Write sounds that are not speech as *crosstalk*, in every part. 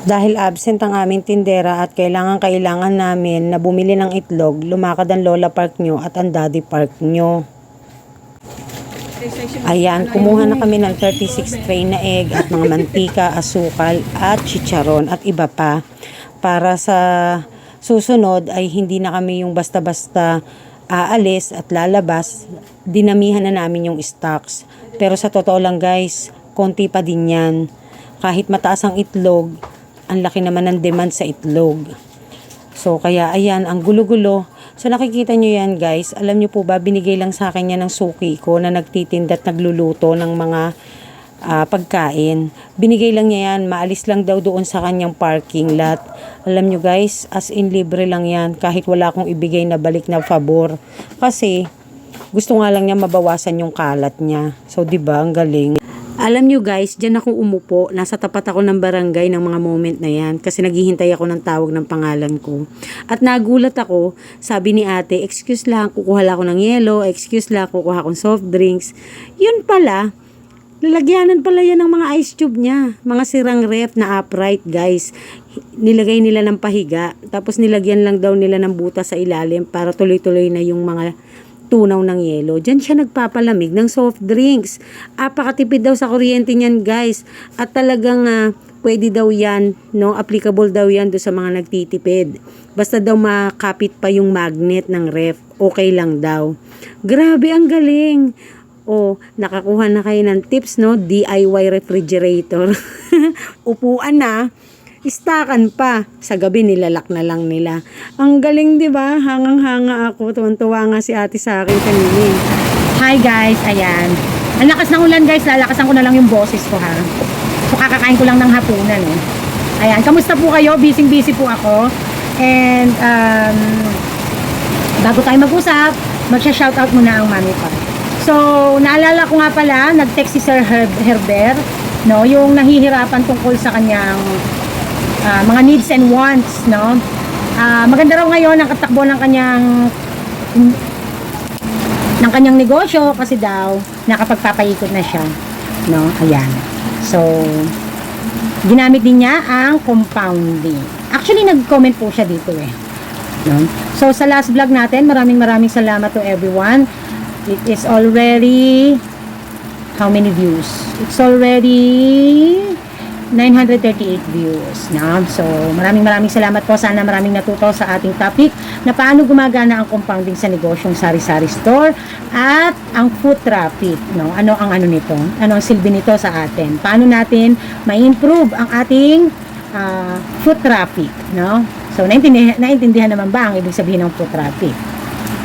Dahil absent ang aming tindera at kailangan-kailangan namin na bumili ng itlog, lumakad ang Lola Park nyo at ang Daddy Park nyo. Ayan, kumuha na kami ng 36 tray na egg at mga mantika, asukal at chicharon at iba pa. Para sa susunod ay hindi na kami yung basta-basta aalis at lalabas. Dinamihan na namin yung stocks. Pero sa totoo lang guys, konti pa din yan. Kahit mataas ang itlog, ang laki naman ng demand sa itlog. So, kaya ayan, ang gulo-gulo. So, nakikita nyo yan, guys. Alam nyo po ba, binigay lang sa akin yan ng suki ko na nagtitinda at nagluluto ng mga ah, pagkain. Binigay lang niya yan. Maalis lang daw doon sa kanyang parking lot. Alam nyo, guys, as in libre lang yan. Kahit wala akong ibigay na balik na favor. Kasi, gusto nga lang niya mabawasan yung kalat niya. So, di ba ang galing. Alam nyo guys, dyan ako umupo. Nasa tapat ako ng barangay ng mga moment na yan. Kasi naghihintay ako ng tawag ng pangalan ko. At nagulat ako, sabi ni ate, excuse lang, kukuha lang ako ng yelo, excuse lang, kukuha akong soft drinks. Yun pala, lalagyanan pala yan ng mga ice tube niya. Mga sirang ref na upright guys. Nilagay nila ng pahiga. Tapos nilagyan lang daw nila ng buta sa ilalim para tuloy-tuloy na yung mga tunaw ng yelo. Diyan siya nagpapalamig ng soft drinks. Apakatipid daw sa kuryente niyan, guys. At talagang ah, pwede daw yan, no? Applicable daw yan do sa mga nagtitipid. Basta daw makapit pa yung magnet ng ref, okay lang daw. Grabe, ang galing. O, nakakuha na kayo ng tips, no? DIY refrigerator. *laughs* Upuan na. Istakan pa. Sa gabi, nilalak na lang nila. Ang galing, di ba? Hangang-hanga ako. Tuwan-tuwa nga si ate sa akin kanina. Hi guys, ayan. Ang lakas ng ulan guys, lalakasan ko na lang yung boses ko ha. So kakakain ko lang ng hapunan eh. Ayan, kamusta po kayo? Busy-busy po ako. And um, bago tayo mag-usap, magsha-shoutout muna ang mami ko. So, naalala ko nga pala, nag-text si Sir Her- Herber, no, yung nahihirapan tungkol sa kanyang ah, mga needs and wants, no. Ah, maganda raw ngayon ang katakbo ng kanyang ng kanyang negosyo kasi daw nakapagpapaikot na siya. No? Ayan. So, ginamit din niya ang compounding. Actually, nag-comment po siya dito eh. No? So, sa last vlog natin, maraming maraming salamat to everyone. It is already how many views? It's already 938 views. No? So, maraming maraming salamat po. Sana maraming natuto sa ating topic na paano gumagana ang compounding sa negosyong sari-sari store at ang food traffic. No? Ano ang ano nito? Ano ang silbi nito sa atin? Paano natin ma-improve ang ating ah, food traffic? No? So, naintindihan, naintindihan naman ba ang ibig sabihin ng food traffic?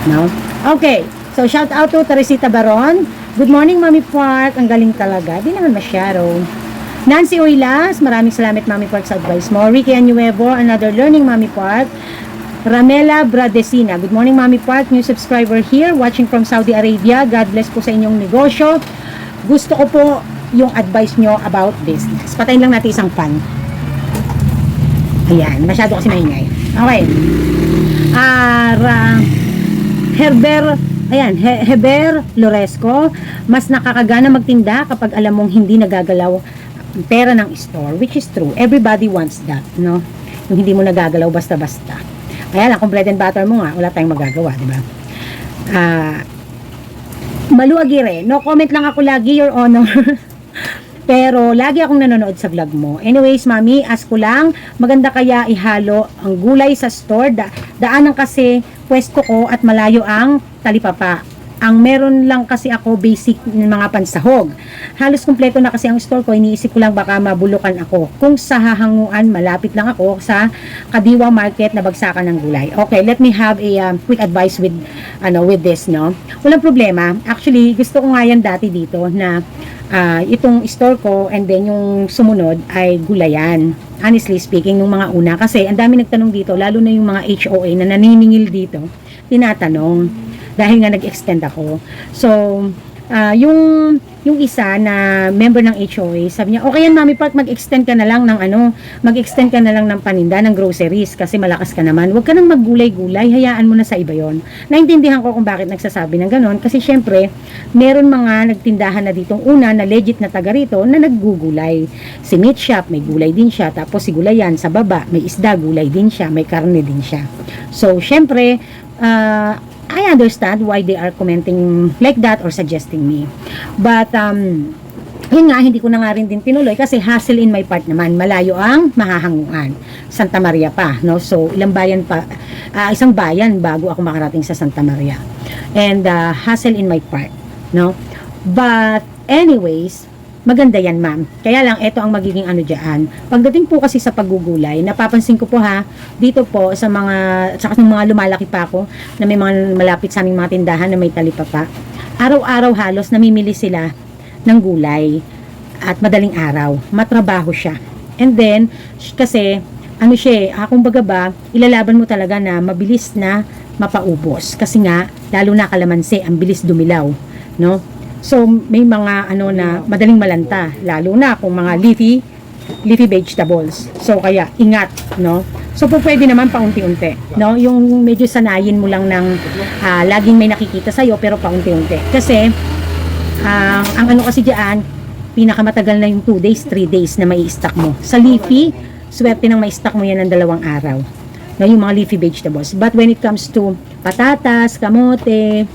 No? Okay. So, shout out to Teresita Baron. Good morning, Mami Park. Ang galing talaga. Di naman masyado. Nancy Oilas, maraming salamat Mami Park sa advice mo. Ricky Anuevo, another learning Mami Park. Ramela Bradesina, good morning Mami Park, new subscriber here, watching from Saudi Arabia. God bless po sa inyong negosyo. Gusto ko po yung advice nyo about business. Patayin lang natin isang fan. Ayan, masyado kasi maingay. Okay. Ra- Herber, ayan, He- Heber Loresco, mas nakakagana magtinda kapag alam mong hindi nagagalaw pera ng store, which is true. Everybody wants that, no? Yung hindi mo nagagalaw basta-basta. Kaya lang, kung bread and butter mo nga, wala tayong magagawa, di ba? Ah, Maluagire, no comment lang ako lagi, Your Honor. *laughs* Pero lagi akong nanonood sa vlog mo. Anyways, mami, ask ko lang, maganda kaya ihalo ang gulay sa store. Da daanan kasi pwesto ko at malayo ang talipapa. Ang meron lang kasi ako basic ng mga pansahog. Halos kumpleto na kasi ang store ko, iniisip ko lang baka mabulukan ako. Kung sa hahanguan, malapit lang ako sa Kadiwa Market na bagsakan ng gulay. Okay, let me have a um, quick advice with ano with this, no? Walang problema. Actually, gusto ko nga yan dati dito na ah, itong store ko and then yung sumunod ay gulayan. Honestly speaking, nung mga una. Kasi ang dami nagtanong dito, lalo na yung mga HOA na naniningil dito, tinatanong. Dahil nga nag-extend ako. So, ah, yung yung isa na member ng HOA, sabi niya, okay yan Mami Park, mag-extend ka na lang ng ano, mag-extend ka na lang ng paninda, ng groceries, kasi malakas ka naman. Huwag ka nang maggulay-gulay, hayaan mo na sa iba yon. Naintindihan ko kung bakit nagsasabi ng ganon, kasi syempre, meron mga nagtindahan na ditong una, na legit na taga rito, na naggugulay. Si meat shop, may gulay din siya, tapos si gulayan sa baba, may isda, gulay din siya, may karne din siya. So, syempre, ah, I understand why they are commenting like that or suggesting me. But, um, yun nga, hindi ko na nga rin din tinuloy kasi hassle in my part naman. Malayo ang mahahanguan. Santa Maria pa, no? So, ilang bayan pa, ah, isang bayan bago ako makarating sa Santa Maria. And, uh, hassle in my part, no? But, anyways, maganda yan, ma'am. Kaya lang, ito ang magiging ano dyan. Pagdating po kasi sa paggugulay, napapansin ko po ha, dito po sa mga, sa ng mga lumalaki pa ako, na may mga malapit sa aming mga tindahan na may talipapa, araw-araw halos namimili sila ng gulay at madaling araw. Matrabaho siya. And then, kasi, ano siya eh, ah, kumbaga ba, ilalaban mo talaga na mabilis na mapaubos. Kasi nga, lalo na kalamansi, ang bilis dumilaw. No? So, may mga ano na madaling malanta, lalo na kung mga leafy, leafy vegetables. So, kaya ingat, no? So, po pwede naman paunti-unti, no? Yung medyo sanayin mo lang ng ah, laging may nakikita sa'yo, pero paunti-unti. Kasi, ang ang ano kasi diyan, pinakamatagal na yung 2 days, 3 days na mai stock mo. Sa leafy, swerte nang mai stock mo yan ng dalawang araw. No, yung mga leafy vegetables. But when it comes to patatas, kamote,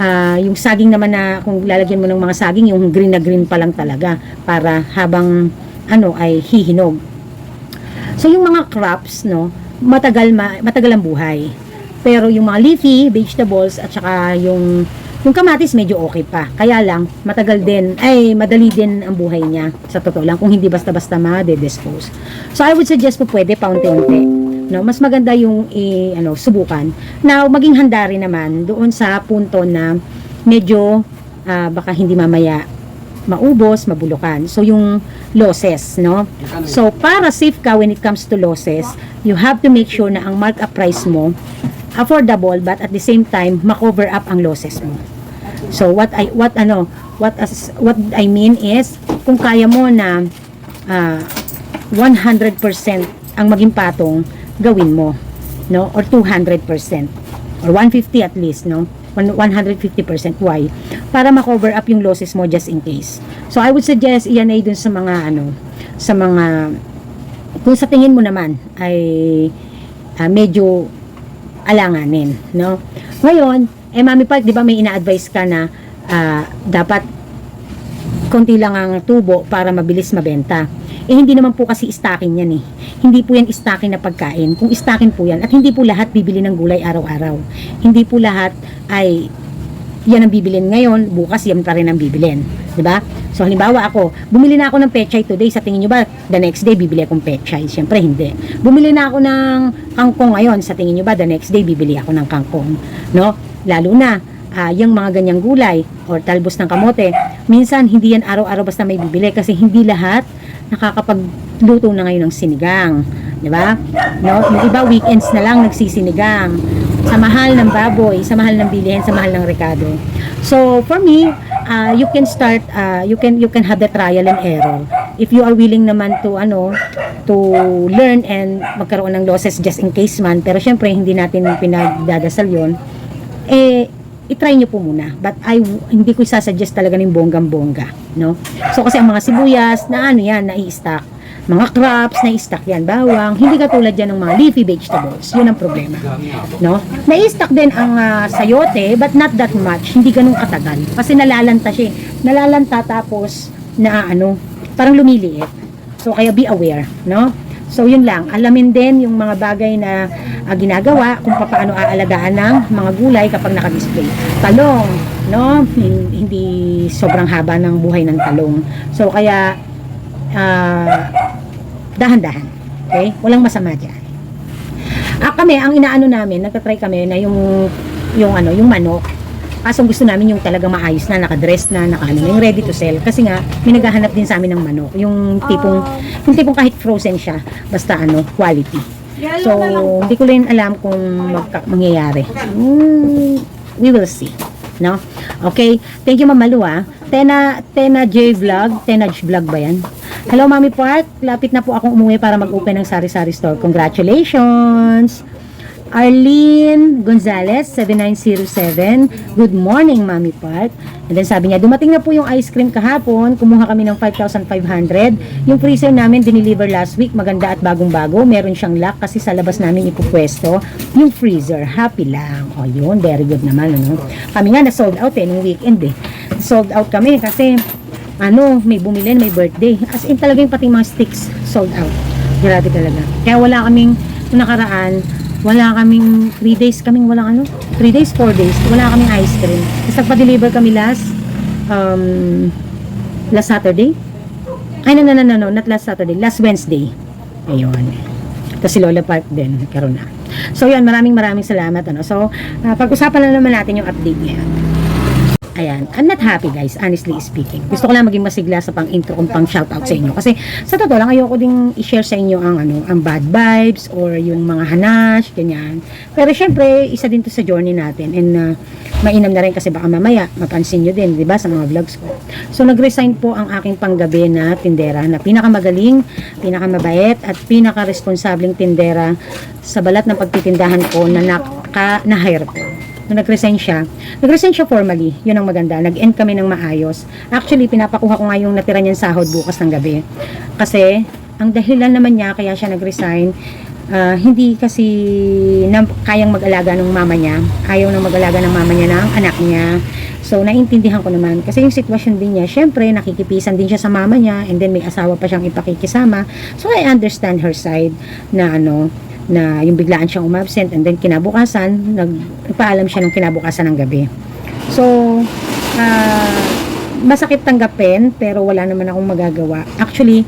ah, yung saging naman na kung lalagyan mo ng mga saging, yung green na green pa lang talaga para habang ano ay hihinog. So yung mga crops, no, matagal ma, matagal ang buhay. Pero yung mga leafy vegetables at saka yung yung kamatis medyo okay pa. Kaya lang matagal din ay madali din ang buhay niya sa totoo lang kung hindi basta-basta ma-dispose. So I would suggest po pwede paunti-unti. No, mas maganda yung i, ano subukan. Now maging handa rin naman doon sa punto na medyo ah, baka hindi mamaya maubos, mabulukan. So, yung losses, no? So, para safe ka when it comes to losses, you have to make sure na ang markup price mo affordable but at the same time ma-cover up ang losses mo. So, what I what ano, what as what I mean is kung kaya mo na ah, 100% ang maging patong, gawin mo, no? Or 200% or 150 at least, no? One- 150% why? Para ma-cover up yung losses mo just in case. So I would suggest iyan ay dun sa mga ano, sa mga kung sa tingin mo naman ay ah, medyo alanganin, no? Ngayon, eh Mami Park, 'di ba may ina-advise ka na ah, dapat konti lang ang tubo para mabilis mabenta. Eh hindi naman po kasi stocking yan eh. Hindi po yan stocking na pagkain. Kung stocking po yan, at hindi po lahat bibili ng gulay araw-araw. Hindi po lahat ay yan ang bibilin ngayon, bukas yan pa rin ang bibilin. ba? So halimbawa ako, bumili na ako ng pechay today, sa tingin nyo ba the next day bibili akong pechay? Siyempre hindi. Bumili na ako ng kangkong ngayon, sa tingin nyo ba the next day bibili ako ng kangkong? No? Lalo na ah, yung mga ganyang gulay or talbos ng kamote, minsan hindi yan araw-araw basta may bibili kasi hindi lahat nakakapagluto na ngayon ng sinigang. Di ba? No? Yung iba weekends na lang nagsisinigang. Sa mahal ng baboy, sa mahal ng bilihin, sa mahal ng rekado. So, for me, uh, you can start, uh, you can you can have the trial and error. If you are willing naman to ano, to learn and magkaroon ng losses just in case man, pero syempre hindi natin pinagdadasal 'yon. Eh i-try nyo po muna. But I hindi ko isasuggest talaga ng bonggang-bongga, no? So kasi ang mga sibuyas na ano yan, na-i-stock. Mga crops, na-i-stock yan, bawang. Hindi katulad yan ng mga leafy vegetables. Yun ang problema. No? Na-i-stock din ang ah, sayote, but not that much. Hindi ganun katagal. Kasi nalalanta siya. eh. Nalalanta tapos na ano, parang lumiliit. So kaya be aware, no? So yun lang, alamin din yung mga bagay na ah, ginagawa kung paano aalagaan ng mga gulay kapag naka-display. Talong, no? Hin- Hindi sobrang haba ng buhay ng talong. So kaya ah, dahan-dahan. Okay? Walang masama diyan. Ah, kami, ang inaano namin, nagtatry kami na yung yung ano, yung manok. Kaso gusto namin yung talaga maayos na, nakadress na, nakaano na, yung ready to sell. Kasi nga, may naghahanap din sa amin ng manok. Yung tipong, yung tipong kahit frozen siya, basta ano, quality. So, hindi ko rin alam kung magka- mangyayari. Hmm, we will see. no? Okay, thank you Mama Lu ah. Tena, Tena J Vlog, Tena J Vlog ba yan? Hello Mami Park, lapit na po akong umuwi para mag-open ng sari-sari store. Congratulations! Arlene Gonzalez, 7907. Good morning, Mami Park. And then sabi niya, dumating na po yung ice cream kahapon. Kumuha kami ng 5,500. Yung freezer namin, dineliver last week. Maganda at bagong-bago. Meron siyang lock kasi sa labas namin ipupwesto yung freezer. Happy lang. O yun, very good naman. Ano? Kami nga na-sold out eh, nung weekend eh. Sold out kami kasi ano, may bumili, may birthday. As in talaga yung pati mga sticks sold out. Grabe talaga. Kaya wala kaming, nakaraan, wala kaming 3 days kaming walang ano 3 days 4 days wala kaming ice cream. Tapos nagpa-deliver kami last um, last Saturday. Ay no no no no no not last Saturday last Wednesday. Ayun. Tapos si Lola Park din karon na. So yan maraming maraming salamat ano. So ah, pag-usapan na naman natin yung update ngayon Ayan, I'm not happy guys, honestly speaking. Gusto ko lang maging masigla sa pang-intro kong pang-shoutout sa inyo. Kasi sa totoo lang, ayoko ding i-share sa inyo ang, ano, ang bad vibes or yung mga hanash, ganyan. Pero syempre, isa din to sa journey natin. And uh, mainam na rin kasi baka mamaya, mapansin nyo din, di ba, sa mga vlogs ko. So, nag-resign po ang aking panggabi na tindera na pinakamagaling, pinakamabait, at pinaka-responsabling tindera sa balat ng pagtitindahan ko na naka, na-hire ko nung nag-resign siya, nag-resign siya formally, yun ang maganda, nag-end kami ng maayos. Actually, pinapakuha ko nga yung natira niyang sahod bukas ng gabi. Kasi, ang dahilan naman niya, kaya siya nag-resign, ah, hindi kasi na, kayang mag-alaga ng mama niya, ayaw nang mag-alaga ng mama niya ng anak niya. So, naintindihan ko naman. Kasi yung sitwasyon din niya, syempre, nakikipisan din siya sa mama niya, and then may asawa pa siyang ipakikisama. So, I understand her side na ano, na yung biglaan siyang umabsent and then kinabukasan, nag, nagpaalam siya ng kinabukasan ng gabi. So, ah, masakit tanggapin pero wala naman akong magagawa. Actually,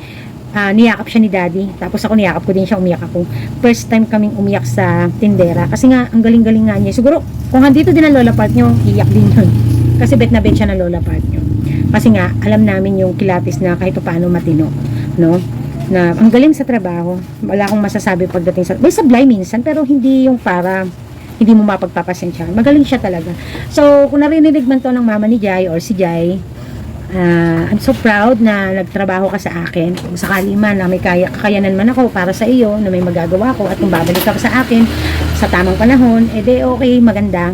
ah, niyakap siya ni daddy. Tapos ako niyakap ko din siya, umiyak ako. First time kaming umiyak sa tindera. Kasi nga, ang galing-galing nga niya. Siguro, kung andito din ang lola part nyo, iyak din yun. *laughs* Kasi bet na bet siya ng lola part nyo. Kasi nga, alam namin yung kilatis na kahit paano matino. No? Na ang galing sa trabaho. Wala akong masasabi pagdating sa... May sablay minsan, pero hindi yung para hindi mo mapagpapasensya. Magaling siya talaga. So, kung narinig man to ng mama ni Jai or si Jai, ah, I'm so proud na nagtrabaho ka sa akin. Kung sakali man na may kaya, kakayanan man ako para sa iyo, na may magagawa ko, at kung babalik ka sa akin sa tamang panahon, eh di okay, maganda.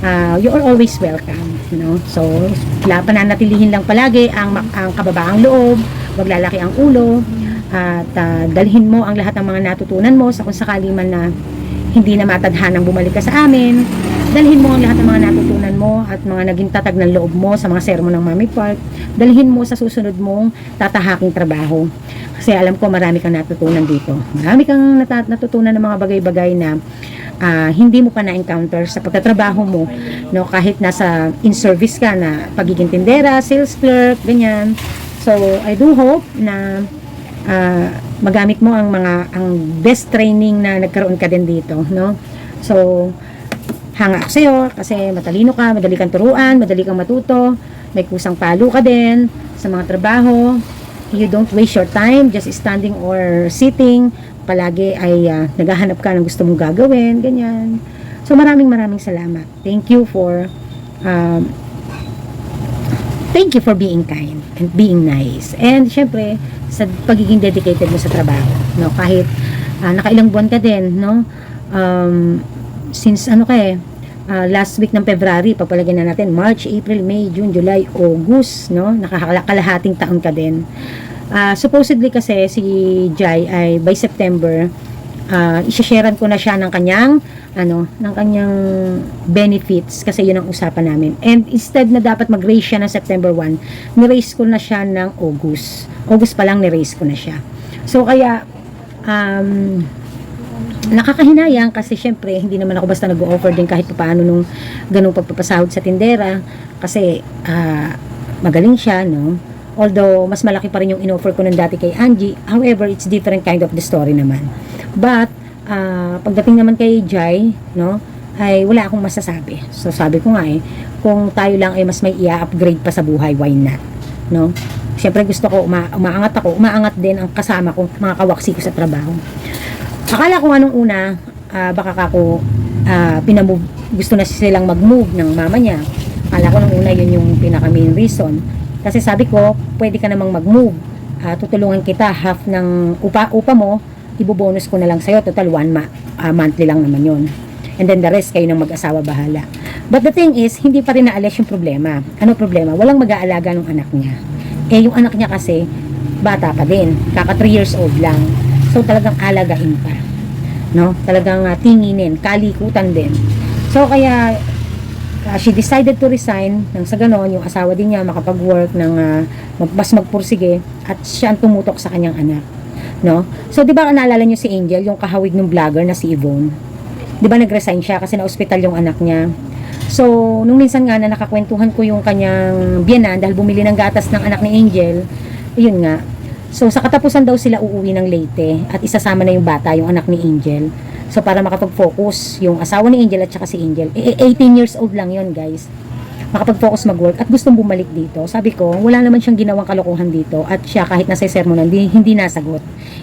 Ah, you are always welcome. You know? So, pananatilihin lang palagi ang, ang kababaang loob, wag lalaki ang ulo, at ah, dalhin mo ang lahat ng mga natutunan mo sa kung sakali man na hindi na matadhanang bumalik ka sa amin. Dalhin mo ang lahat ng mga natutunan mo at mga naging tatag ng loob mo sa mga sermon ng Mami Park. Dalhin mo sa susunod mong tatahaking trabaho. Kasi alam ko marami kang natutunan dito. Marami kang nat- natutunan ng mga bagay-bagay na ah, hindi mo pa na-encounter sa pagtatrabaho mo. No, kahit nasa in-service ka na pagiging tindera, sales clerk, ganyan. So, I do hope na ah, magamit mo ang mga ang best training na nagkaroon ka din dito, no? So, hanga ako sa'yo kasi matalino ka, madali kang turuan, madali kang matuto, may kusang palo ka din sa mga trabaho. You don't waste your time just standing or sitting. Palagi ay ah, naghahanap ka ng gusto mong gagawin, ganyan. So, maraming maraming salamat. Thank you for um, thank you for being kind and being nice. And syempre, sa pagiging dedicated mo sa trabaho, no? Kahit ah, nakailang buwan ka din, no? Um, since ano ka ah, last week ng February, papalagyan na natin, March, April, May, June, July, August, no? Nakakalahating taon ka din. Ah, supposedly kasi si Jai ay by September, uh, isasharean ko na siya ng kanyang ano, ng kanyang benefits kasi yun ang usapan namin. And instead na dapat mag-raise siya ng September 1, ni-raise ko na siya ng August. August pa lang ni-raise ko na siya. So kaya um, nakakahinayang kasi syempre hindi naman ako basta nag-offer din kahit paano nung ganung pagpapasahod sa tindera kasi ah, magaling siya no although mas malaki pa rin yung in-offer ko ng dati kay Angie. However it's different kind of the story naman. But ah, pagdating naman kay Jai no ay wala akong masasabi. So sabi ko nga eh kung tayo lang ay mas may i-upgrade pa sa buhay why not? No? Siyempre gusto ko uma- umaangat ako. Umaangat din ang kasama ko mga kawaksi ko sa trabaho. Akala ko anong una, ah, baka kako ah, pinamove, gusto na silang mag-move ng mama niya. Akala ko nung una yun yung pinaka main reason. Kasi sabi ko, pwede ka namang mag-move. Ah, tutulungan kita half ng upa, upa mo, ibobonus ko na lang sa'yo. Total, one ma- ah, monthly lang naman yun. And then the rest, kayo ng mag-asawa bahala. But the thing is, hindi pa rin naalis yung problema. Ano problema? Walang mag-aalaga ng anak niya. Eh, yung anak niya kasi, bata pa din. Kaka 3 years old lang. So, talagang alagain pa. No? Talagang ah, tinginin, kalikutan din. So, kaya, uh, she decided to resign nang sa ganon, yung asawa din niya makapag-work ng uh, mag- mas magpursige at siya ang tumutok sa kanyang anak. No? So, di ba naalala niyo si Angel, yung kahawig ng vlogger na si Yvonne? Di ba nag-resign siya kasi na-hospital yung anak niya? So, nung minsan nga na nakakwentuhan ko yung kanyang biyanan dahil bumili ng gatas ng anak ni Angel, yun nga. So, sa katapusan daw sila uuwi ng Leyte at isasama na yung bata, yung anak ni Angel. So, para makapag-focus yung asawa ni Angel at saka si Angel. Eh, eh, 18 years old lang yun, guys. Makapag-focus mag-work at gustong bumalik dito. Sabi ko, wala naman siyang ginawang kalokohan dito at siya kahit nasa sermonan, hindi, hindi nasagot.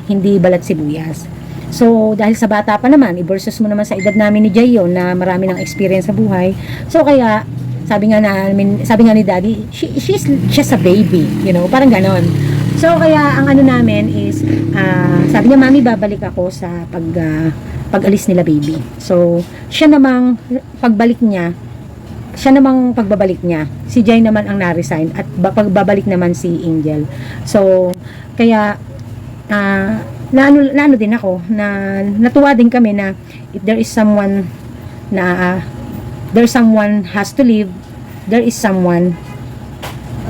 Hindi balat sibuyas. So, dahil sa bata pa naman, i-versus mo naman sa edad namin ni Jay yun, na marami ng experience sa buhay. So, kaya, sabi nga namin, sabi nga ni Daddy, she, she's just a baby, you know, parang ganon. So, kaya, ang ano namin is, ah, sabi niya, Mami, babalik ako sa pag, ah, pag-alis nila baby. So, siya namang, pagbalik niya, siya namang pagbabalik niya. Si Jay naman ang na-resign at ba- pagbabalik naman si Angel. So, kaya, ah, naano, naano din ako, na natuwa din kami na if there is someone na ah, there someone has to leave, there is someone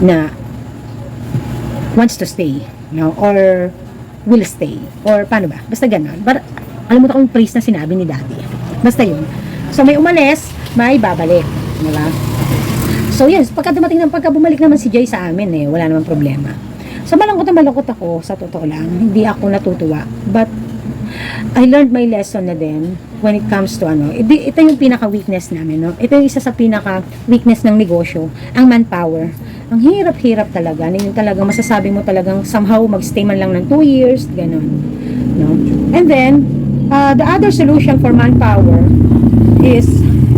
na wants to stay, know, or will stay, or paano ba? Basta ganun. But, alam mo na kung praise na sinabi ni daddy. Basta yun. So, may umalis, may babalik. Di ba? So, yun. Pagka dumating ng pagka bumalik naman si Jay sa amin, eh, wala namang problema. So, malungkot na malungkot ako, sa totoo lang. Hindi ako natutuwa. But, I learned my lesson na din when it comes to ano, ito, ito yung pinaka-weakness namin, no? Ito yung isa sa pinaka-weakness ng negosyo, ang manpower. Ang hirap-hirap talaga. Ano yung talagang masasabi mo talagang somehow magstay man lang ng 2 years, ganun. No? And then, uh, the other solution for manpower is,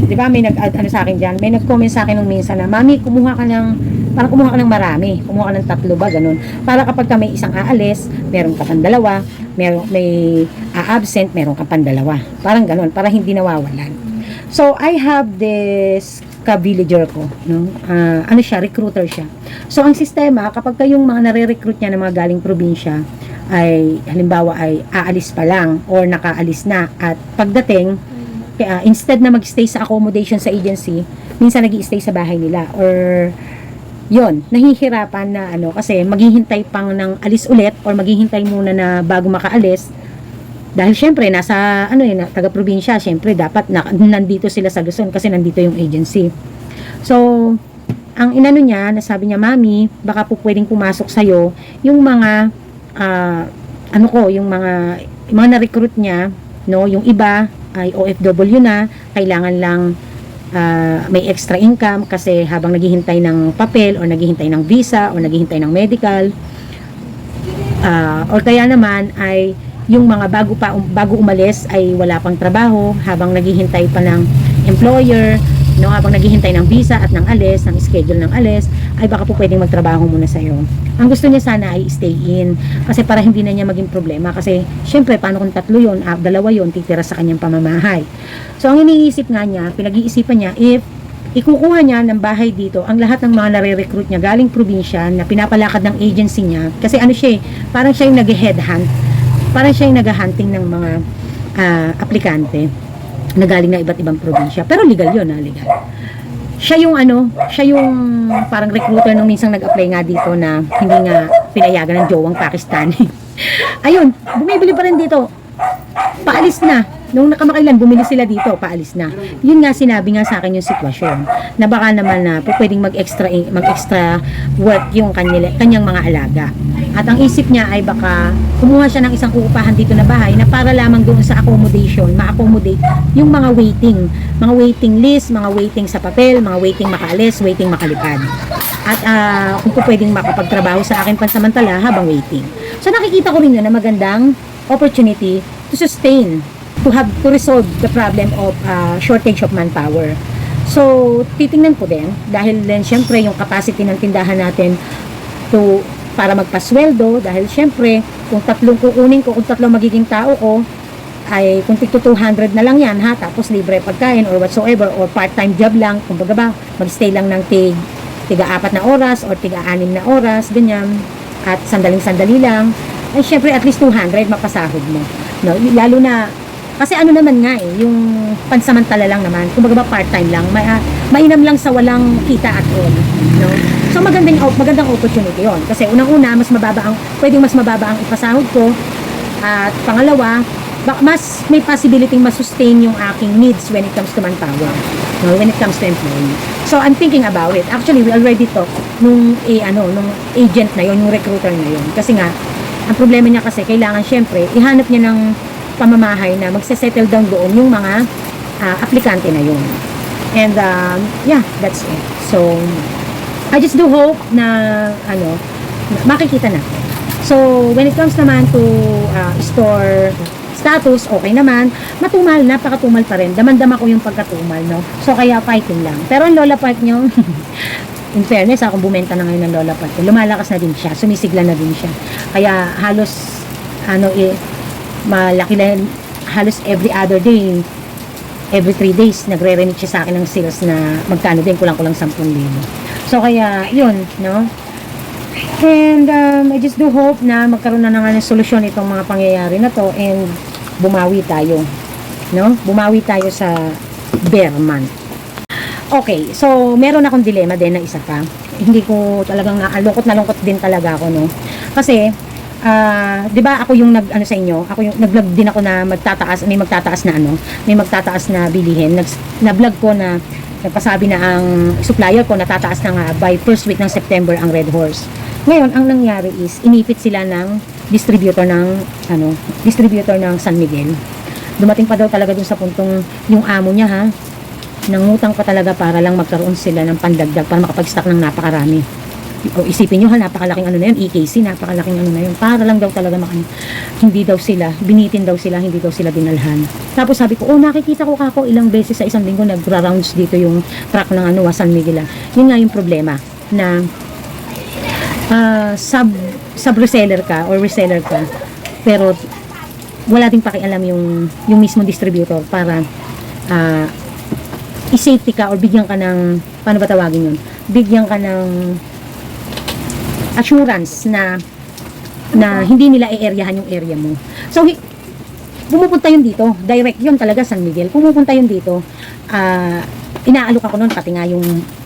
di ba, may nag, ano sa akin dyan, may nag-comment sa akin nung minsan na, Mami, kumuha ka ng, parang kumuha ka ng marami, kumuha ka ng tatlo ba, ganun. Para kapag ka may isang aalis, meron ka pang dalawa, meron, may a-absent, meron ka pang dalawa. Parang ganun, para hindi nawawalan. So, I have this ka-villager ko, no? Ah, ano siya, recruiter siya. So, ang sistema, kapag kayong mga nare-recruit niya ng mga galing probinsya, ay, halimbawa ay aalis pa lang or nakaalis na at pagdating, kaya instead na magstay sa accommodation sa agency, minsan nag stay sa bahay nila or yon nahihirapan na ano kasi maghihintay pang ng alis ulit or maghihintay muna na bago makaalis dahil syempre nasa ano yun taga probinsya syempre dapat na, nandito sila sa Luzon kasi nandito yung agency. So ang inano niya nasabi niya mami baka po pwedeng pumasok sa yung mga ah, ano ko yung mga yung mga na-recruit niya no? Yung iba ay OFW na kailangan lang ah, may extra income kasi habang naghihintay ng papel o naghihintay ng visa o naghihintay ng medical Ah, or kaya naman ay yung mga bago pa um, bago umalis ay wala pang trabaho habang naghihintay pa ng employer no habang naghihintay ng visa at ng alis ng schedule ng alis ay baka po pwedeng magtrabaho muna sa iyo ang gusto niya sana ay stay in kasi para hindi na niya maging problema kasi syempre paano kung tatlo yon ah, dalawa yon titira sa kanyang pamamahay. So ang iniisip nga niya pinag-iisipan niya if ikukuha niya ng bahay dito ang lahat ng mga nare-recruit niya galing probinsya na pinapalakad ng agency niya kasi ano siya eh, parang siya yung nag-headhunt parang siya yung nag-hunting ng mga ah, aplikante na galing na iba't ibang probinsya. Pero legal yun ha legal. Siya yung ano siya yung parang recruiter nung minsang nag-apply nga dito na hindi nga pinayagan ng jowang Pakistani. *laughs* Ayun bumibili pa rin dito. Paalis na. Nung nakamakailan, bumili sila dito, paalis na. Yun nga, sinabi nga sa akin yung sitwasyon. Na baka naman na pwedeng mag-extra, mag-extra work yung kanila, kanyang mga alaga. At ang isip niya ay baka kumuha siya ng isang uupahan dito na bahay na para lamang doon sa accommodation, ma-accommodate yung mga waiting. Mga waiting list, mga waiting sa papel, mga waiting makaalis, waiting makalipad. At ah, kung po pwedeng makapagtrabaho sa akin pansamantala habang waiting. So nakikita ko rin yun na magandang opportunity to sustain to have to resolve the problem of uh, shortage of manpower. So, titingnan ko din dahil din syempre yung capacity ng tindahan natin to para magpasweldo dahil syempre kung tatlong kukunin ko kung tatlong magiging tao ko ay kung tigto 200 na lang yan ha tapos libre pagkain or whatsoever or part-time job lang kumbaga ba magstay lang ng tig tiga apat na oras or tiga anim na oras ganyan at sandaling sandali lang ay syempre at least 200 mapasahod mo. No lalo na kasi ano naman nga eh yung pansamantala lang naman kumbaga ba part-time lang may, ah, mainam lang sa walang kita at all no? So magandang magandang opportunity yon kasi unang-una mas mababa ang pwedeng mas mababa ang ipasahod ko. At pangalawa mas may possibility ma-sustain yung aking needs when it comes to manpower no, when it comes to employee. So I'm thinking about it. Actually we already talked nung eh, ano nung agent na yon yung recruiter na yon kasi nga ang problema niya kasi kailangan syempre ihanap niya ng pamamahay na magse-settle down doon yung mga ah, aplikante na yun. And um, yeah that's it. So I just do hope na ano makikita natin. So when it comes naman to ah, store status okay naman. Matumal napakatumal pa rin. Damandama ko yung pagkatumal no? So kaya fighting lang. Pero ang Lola Park nyo *laughs* in fairness ako bumenta na ngayon ng Lola Park lumalakas na din siya. Sumisigla na din siya. Kaya halos ano eh malaki na halos every other day. Every 3 days nagre-remit siya sa akin ng sales na magkano din kulang-kulang 10,000 so kaya yun no? And um, I just do hope na magkaroon na nga ng solusyon itong mga pangyayari na to and bumawi tayo no? Bumawi tayo sa bear month. Okay so meron akong dilema din na isa pa. Hindi ko talagang naalungkot na lungkot din talaga ako no? Kasi ah 'di ba ako yung nag ano sa inyo ako yung nag-vlog din ako na magtataas may magtataas na ano may magtataas na bilihin. Nag na-vlog ko na nagpasabi na ang supplier ko natataas na nga by first week ng September ang Red Horse. Ngayon ang nangyari is inipit sila ng distributor ng ano distributor ng San Miguel. Dumating pa daw talaga dun sa puntong yung amo niya ha? Nangutang pa talaga para lang magkaroon sila ng pandagdag para makapag-stock ng napakarami o isipin nyo ha, napakalaking ano na yun, EKC, napakalaking ano na yun, para lang daw talaga makano, hindi daw sila, binitin daw sila, hindi daw sila dinalhan. Tapos sabi ko, oh nakikita ko kako ilang beses sa isang linggo nagra-rounds dito yung truck ng ano, San Miguel. Yun nga yung problema, na ah, sub, sub reseller ka or reseller ka, pero wala ding pakialam yung, yung mismo distributor para ah, i-safety ka or bigyan ka ng, paano ba tawagin yun? Bigyan ka ng assurance na na hindi nila i-areahan yung area mo. So, pumupunta yun dito. Direct yun talaga San Miguel. Pumupunta yun dito. Ah, inaalok ako noon pati nga yung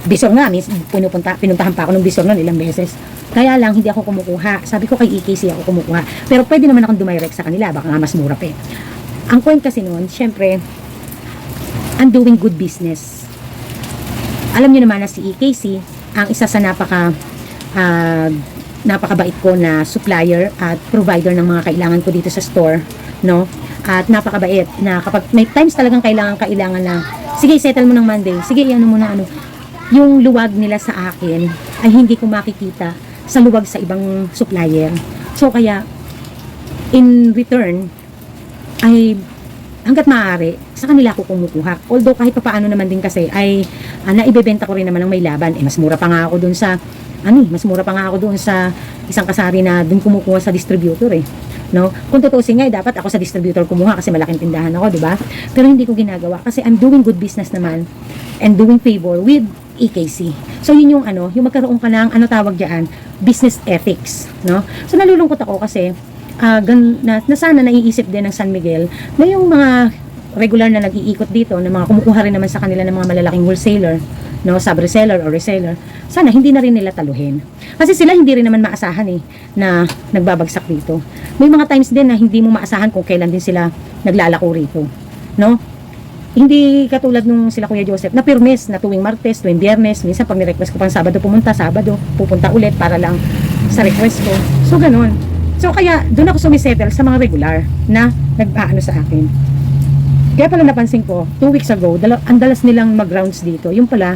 bisor nga. Mis, pinupunta, pinuntahan pa ako ng bisor noon ilang beses. Kaya lang, hindi ako kumukuha. Sabi ko kay EKC ako kumukuha. Pero pwede naman akong dumirect sa kanila. Baka nga mas mura pa eh. Ang point kasi noon, syempre, I'm doing good business. Alam niyo naman na si EKC, ang isa sa napaka ah, napakabait ko na supplier at provider ng mga kailangan ko dito sa store, no? At napakabait na kapag may times talagang kailangan kailangan na sige settle mo ng Monday, sige ano mo na ano. Yung luwag nila sa akin ay hindi ko makikita sa luwag sa ibang supplier. So kaya in return ay hanggat maaari sa kanila ako kumukuha. Although kahit pa paano naman din kasi ay uh, naibebenta ko rin naman ng may laban. Eh mas mura pa nga ako dun sa ano eh, mas mura pa nga ako doon sa isang kasari na dun kumukuha sa distributor eh. No? Kung tutusin nga, eh, dapat ako sa distributor kumuha kasi malaking tindahan ako, di ba? Pero hindi ko ginagawa kasi I'm doing good business naman and doing favor with EKC. So yun yung ano, yung magkaroon ka ng ano tawag diyan, business ethics, no? So nalulungkot ako kasi ah, gan, na, na sana naiisip din ng San Miguel na yung mga regular na nag-iikot dito, na mga kumukuha rin naman sa kanila ng mga malalaking wholesaler, no, sub-reseller or reseller, sana hindi na rin nila taluhin. Kasi sila hindi rin naman maasahan eh, na nagbabagsak dito. May mga times din na hindi mo maasahan kung kailan din sila naglalako rito. No? Hindi katulad nung sila Kuya Joseph, na pirmes na tuwing Martes, tuwing Biyernes, minsan pag ni-request ko pang Sabado pumunta, Sabado, pupunta ulit para lang sa request ko. So, ganun. So, kaya doon ako sumisettle sa mga regular na nag-aano sa akin. Kaya pala napansin ko, two weeks ago, dala, ang dalas nilang mag-rounds dito. Yung pala,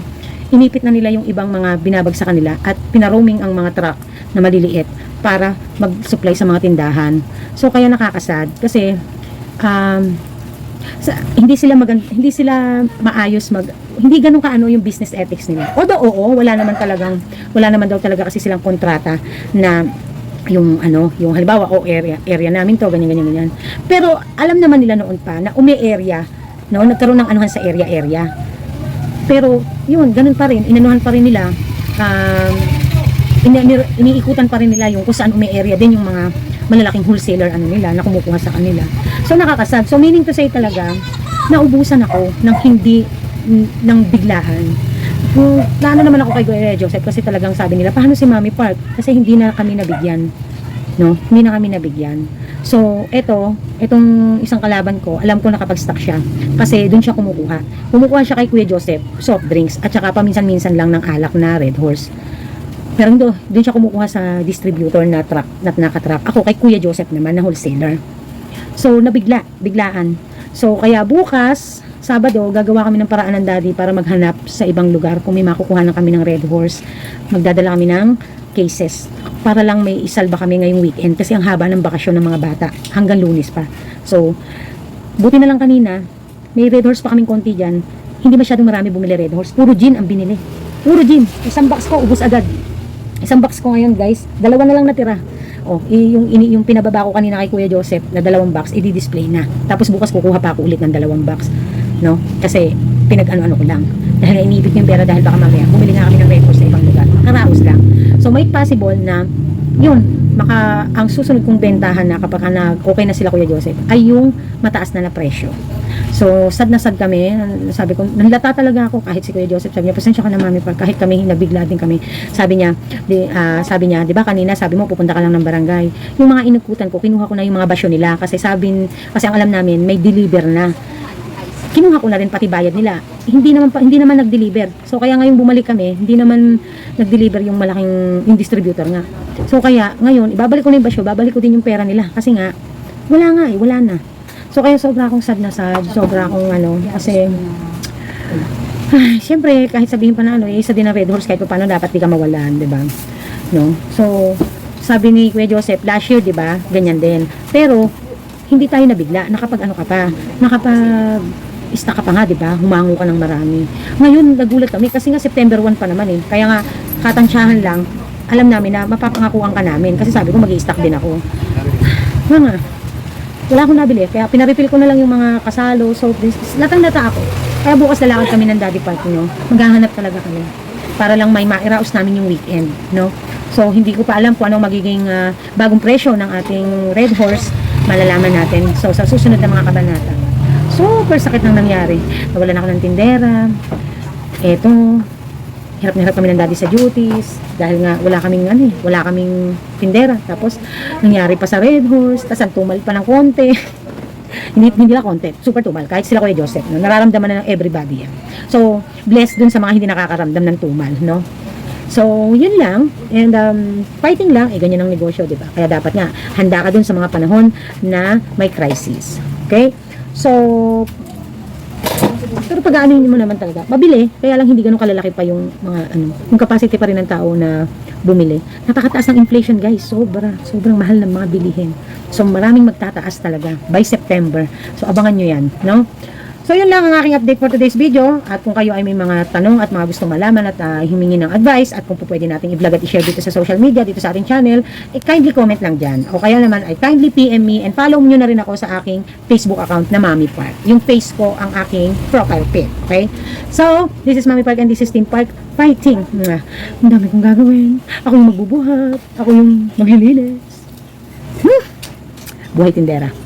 inipit na nila yung ibang mga binabag sa kanila at pinaroming ang mga truck na maliliit para mag-supply sa mga tindahan. So, kaya nakakasad kasi um, sa, hindi sila mag hindi sila maayos mag hindi ganun kaano yung business ethics nila. Although oo, wala naman talagang wala naman daw talaga kasi silang kontrata na yung ano, yung halimbawa o area area namin to ganyan ganyan ganyan. Pero alam naman nila noon pa na umi area no, nagkaroon ng anuhan sa area area. Pero yun, ganun pa rin, inanuhan pa rin nila um, ini- iniikutan pa rin nila yung kung saan umi area din yung mga malalaking wholesaler ano nila na kumukuha sa kanila. So nakakasad. So meaning to say talaga, naubusan ako ng hindi ng biglaan. Kung naano naman ako kay Kuya Joseph kasi talagang sabi nila, paano si Mami Park? Kasi hindi na kami nabigyan. No? Hindi na kami nabigyan. So, eto, etong isang kalaban ko, alam ko nakapag-stock siya. Kasi doon siya kumukuha. Kumukuha siya kay Kuya Joseph, soft drinks, at saka paminsan-minsan lang ng alak na Red Horse. Pero do, doon siya kumukuha sa distributor na truck, na nakatrack. Ako kay Kuya Joseph naman na wholesaler. So, nabigla, biglaan. So, kaya bukas, Sabado, gagawa kami ng paraan ng daddy para maghanap sa ibang lugar. Kung may makukuha na kami ng Red Horse, magdadala kami ng cases para lang may isalba kami ngayong weekend kasi ang haba ng bakasyon ng mga bata hanggang lunes pa. So, buti na lang kanina, may Red Horse pa kaming konti dyan. Hindi masyadong marami bumili Red Horse. Puro gin ang binili. Puro gin. Isang box ko, ubus agad. Isang box ko ngayon guys, dalawa na lang natira. Oh, yung, ini, yung pinababa ko kanina kay Kuya Joseph na dalawang box, i-display na. Tapos bukas kukuha pa ako ulit ng dalawang box. No? Kasi pinag-ano-ano ko lang. Dahil iniibig yung pera dahil baka mamaya bumili nga kami ng record sa ibang lugar. Karaos lang. So may possible na yun, maka, ang susunod kong bentahan na kapag na, okay na sila Kuya Joseph ay yung mataas na na presyo. So, sad na sad kami. Sabi ko, nanlata talaga ako kahit si Kuya Joseph. Sabi niya, pasensya ka na mami pa. Kahit kami, nabigla din kami. Sabi niya, di, ah, sabi niya, di ba kanina sabi mo, pupunta ka lang ng barangay. Yung mga inukutan ko, kinuha ko na yung mga basyo nila. Kasi sabi, kasi ang alam namin, may deliver na kinuha ko na rin pati bayad nila. Hindi naman hindi naman nag-deliver. So kaya ngayong bumalik kami, hindi naman nag-deliver yung malaking yung distributor nga. So kaya ngayon, ibabalik ko na yung basyo, babalik ko din yung pera nila kasi nga wala nga eh, wala na. So kaya sobra akong sad na sad, sobra akong ano, kasi *sighs* ay, Siyempre, kahit sabihin pa na ano, eh, isa din ang Red Horse kahit pa paano dapat di ka mawalan, di ba? No? So, sabi ni Kuya Joseph, last year, di ba? Ganyan din. Pero, hindi tayo nabigla. Nakapag ano ka pa, nakapag ista ka pa nga, di ba? Humango ka ng marami. Ngayon, nagulat kami kasi nga September 1 pa naman eh. Kaya nga, katansyahan lang, alam namin na mapapangakuan ka namin. Kasi sabi ko, mag stock din ako. Mga, wala akong nabili. Kaya pinarefill ko na lang yung mga kasalo, soap drinks. Latang-lata ako. Kaya bukas lalakad kami ng daddy party nyo. Maghahanap talaga kami. Para lang may mairaos namin yung weekend, no? So, hindi ko pa alam kung anong magiging ah, bagong presyo ng ating Red Horse. Malalaman natin. So, sa susunod na mga kabanata. Super sakit nang nangyari. Nawalan ako ng tindera. Eto, hirap na hirap kami ng daddy sa duties dahil nga wala kaming ano eh, wala kaming tindera. Tapos, nangyari pa sa Red Horse. Tapos, ang tumal pa ng konti. *laughs* hindi, hindi lang konti, super tumal. Kahit sila Kuya Joseph, no? nararamdaman na ng everybody. So, blessed dun sa mga hindi nakakaramdam ng tumal, no? So, yun lang. And um, fighting lang, eh, ganyan ang negosyo, di ba? Kaya dapat nga, handa ka dun sa mga panahon na may crisis. Okay? So, pero pag aanin mo naman talaga, mabili, kaya lang hindi ganun kalalaki pa yung mga ano, yung capacity pa rin ng tao na bumili. Napakataas ng inflation guys, sobra, sobrang mahal ng mga bilihin. So maraming magtataas talaga by September. So abangan nyo yan, no? So yun lang ang aking update for today's video at kung kayo ay may mga tanong at mga gusto malaman at ah, humingi ng advice at kung po pwede nating i-vlog at i-share dito sa social media, dito sa ating channel, eh, kindly comment lang dyan. O kaya naman ay kindly PM me and follow nyo na rin ako sa aking Facebook account na Mami Park. Yung face ko ang aking profile pic. Okay? So, this is Mami Park and this is Team Park Fighting. Ang dami kong gagawin. Ako yung magbubuhat. Ako yung maglilinis. Buhay tindera.